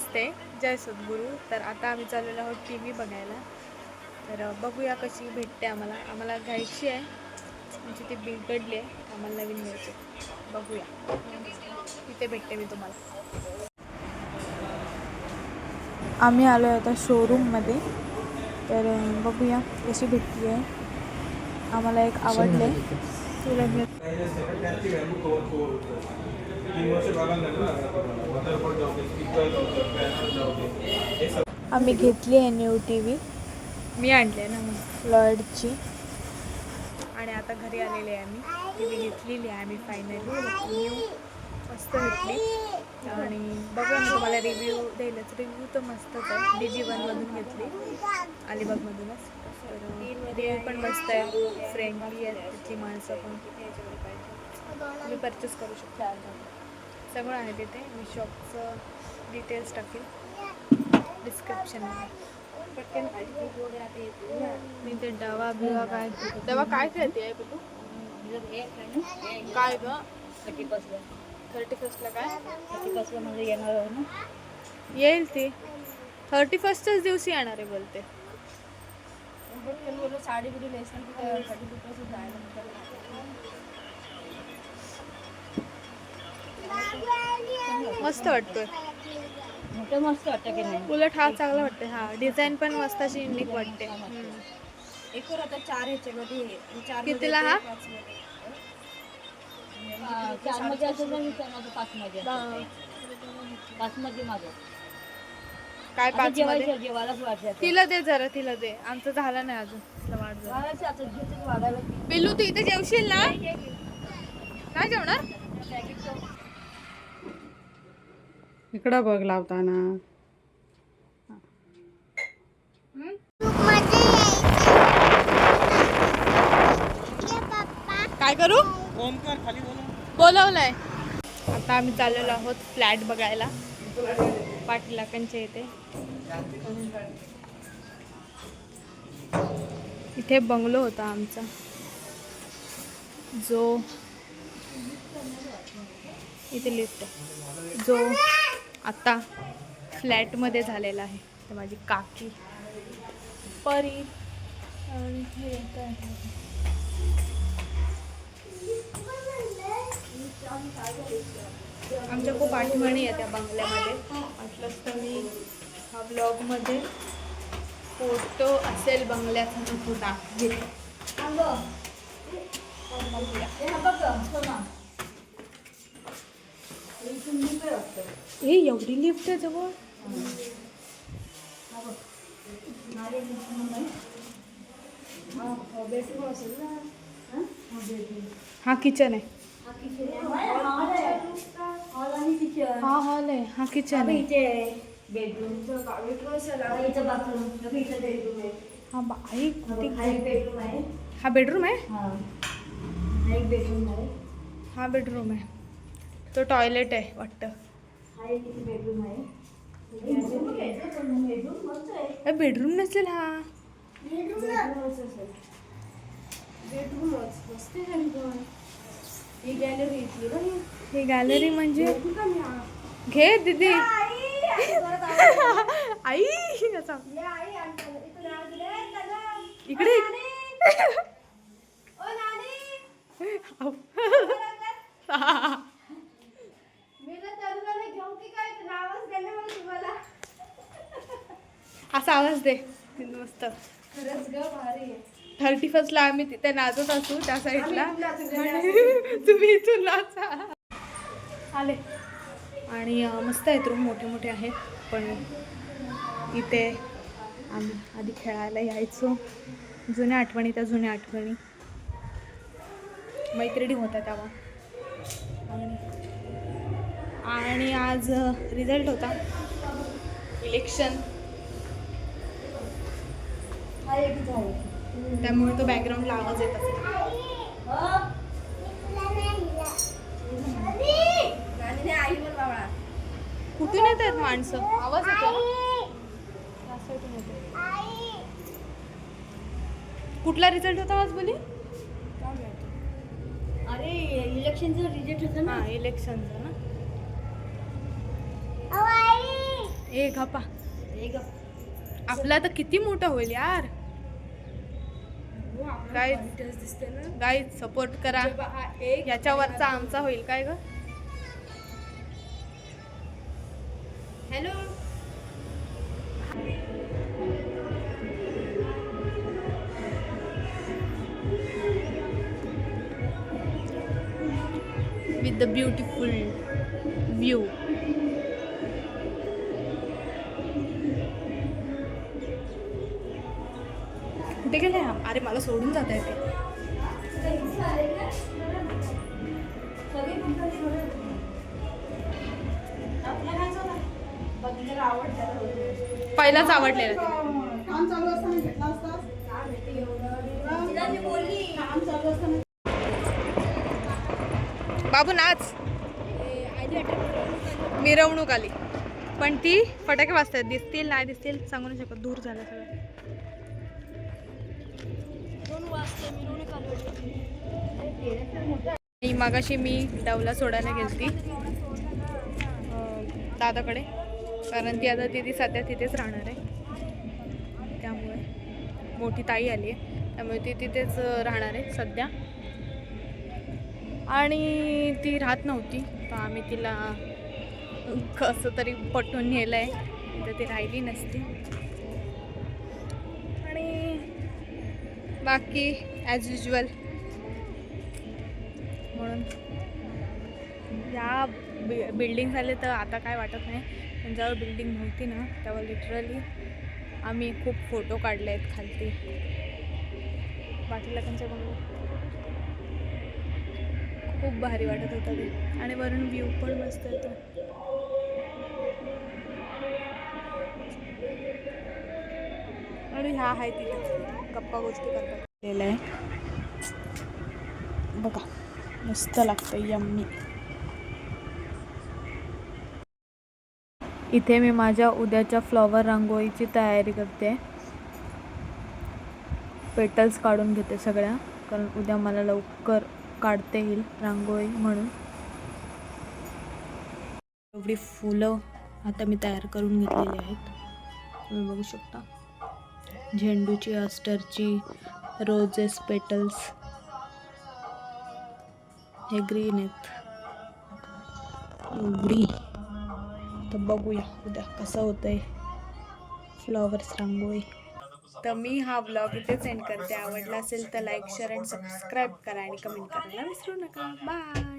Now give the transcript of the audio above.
नमस्ते जय सद्गुरू. तर आता आम्ही चाललेलो आहोत टी व्ही बघायला. तर बघूया कशी भेटते आम्हाला. आम्हाला घ्यायची आहे. म्हणजे ती बिघडली आहे. आम्हाला नवीन घ्यायची. बघूया. तिथे भेटते मी तुम्हाला. आम्ही आलो आहे आता शोरूममध्ये तर बघूया कशी भेटती आहे. आम्हाला एक आवडले. आम्ही घेतली आहे न्यू टी व्ही मी आणली आहे ना लॉयडची. आणि आता घरी आलेले आहे आम्ही. टी व्ही घेतलेली आहे आम्ही फायनली न्यू. मस्त घेतली. आणि बघूया मी तुम्हाला रिव्ह्यू द्यायलाच. रिव्ह्यू तर मस्तच आहे. डी जी वनमधून घेतली. अलिबागमधूनच. पण मस्त आहे. फ्रेंडली आहे तिथली माणसं पण. तुम्ही परचेस करू शकता. सगळं आहे तिथे. मी शॉपचं डिटेल्स टाकेल. डिस्क्रिप्शनमध्ये पटकन मी ते डवा बिवा काय डवा काय खेळते आहे पिलू काय ग? थर्टी फर्स्टला थर्टी फर्स्टला काय? थर्टी फर्स्टला म्हणजे येणार ना? येईल ती. थर्टी फर्स्टच दिवशी येणार आहे बोलते. साडी बिडी मस्त वाटतोय. मस्त वाटतं की नाही उलट हा चांगला वाटतोय हा. डिझाईन पण मस्त अशी युनिक वाटते. एक आता चार ह्याच्यामध्ये चार कितीला हा? चारमध्ये असेल ना मी माझं पाच मध्ये. असेल. पाच मध्ये माझं काय पाच मध्ये जेवायलाच तिला दे जरा तिला दे. आमचं झालं नाही अजून. तिला वाढ जरा. पिल्लू तू इथे जेवशील ना? काय जेवणार? इकडं बघ लावताना. काय करू? बोलवलंय. आता आम्ही चाललेलो आहोत फ्लॅट बघायला. पाटलाकांच्या येते इथे. बंगलो होता आमचा. जो इथे लिफ्ट जो आता फ्लॅटमध्ये झालेला आहे. तर माझी काकी. परी. आणि हे काय आमच्या खूप आठवणी आहे त्या बंगल्यामध्ये. वाटलंच तर मी हा ब्लॉगमध्ये फ़ोटो असेल बंगल्याचा तो तो टाकेल हे एवढी लिफ्ट आहे जवळ. हा किचन आहे. आहे. हा किचन आहे. हा बा आई किती- हा बेडरूम आहे. हा बेडरूम आहे? तो टॉयलेट आहे वाटतं. ए, बेडरूम नसेल हा. ही गॅलरी म्हणजे घे दीदी. आई इकडे. असा आवाज दे. मस्त. थर्टी फर्स्टला आम्ही तिथे नाचत असू त्या साईडला तुम्ही इथून नाचा. आले. आणि मस्त आहेत रूम मोठे मोठे आहेत पण इथे आम्ही आधी खेळायला यायचो. जुन्या आठवणी त्या जुन्या आठवणी. मैत्रिणी होत्या तेव्हा. आणि आणि आज रिझल्ट होता. इलेक्शन त्यामुळे तो बॅकग्राऊंडला आवाज येत असेल. कुठून येत आहेत माणसं? आवाज येतो. कुठला रिझल्ट होता आज बोली? अरे इलेक्शनचं रिजेक्ट होतं ना. इलेक्शनचा ना. ए गप्पा. आपला तर किती मोठा होईल यार. काय दिसते ना. गाय सपोर्ट करा. याच्यावरचा आमचा होईल काय ग? द ब्युटिफुल व्ह्यू कुठे गेले अरे मला सोडून जात आहे ते. पहिलाच आवडलेला बाबू नाच. मिरवणूक आली. पण ती फटाके वाजतात दिसतील नाही दिसतील सांगू नाही शकत. दूर झालं सगळं. दोन वाजता आणि मागाशी मी डवला सोडायला गेलती. दादाकडे. कारण ती आता दिदी सध्या तिथेच राहणार आहे. त्यामुळे मोठी ताई आली आहे. त्यामुळे ती तिथेच राहणार आहे सध्या. आणि ती राहत नव्हती. तर आम्ही तिला कसं तरी पटवून नेलं आहे तर ती राहिली नसती. आणि बाकी ॲज युजल म्हणून या बि बिल्डिंग झाले तर आता काय वाटत नाही. पण जेव्हा बिल्डिंग नव्हती ना तेव्हा लिटरली आम्ही खूप फोटो काढले आहेत खालती. बाकीला त्यांच्याकडून खूप भारी वाटत होता ते. आणि वरून व्ह्यू पण मस्त येतो आणि ह्या आहे तिथे. गप्पा गोष्टी करतात. आहे. बघा मस्त लागतं यम्मी. इथे मी माझ्या उद्याच्या फ्लॉवर रांगोळीची तयारी करते. पेटल्स काढून घेते सगळ्या. कारण उद्या मला लवकर काढता येईल रांगोळी म्हणून. एवढी फुलं आता मी तयार करून घेतलेली आहेत. तुम्ही बघू शकता. झेंडूची अस्टरची रोजेस पेटल्स. हे ग्रीन आहेत. एवढी. तर बघूया उद्या कसं होतंय. फ्लॉवर्स रांगोळी. तर मी हा ब्लॉग इथे सेंड करते. आवडला असेल तर लाईक शेअर अँड सबस्क्राईब करा आणि कमेंट करायला विसरू नका बाय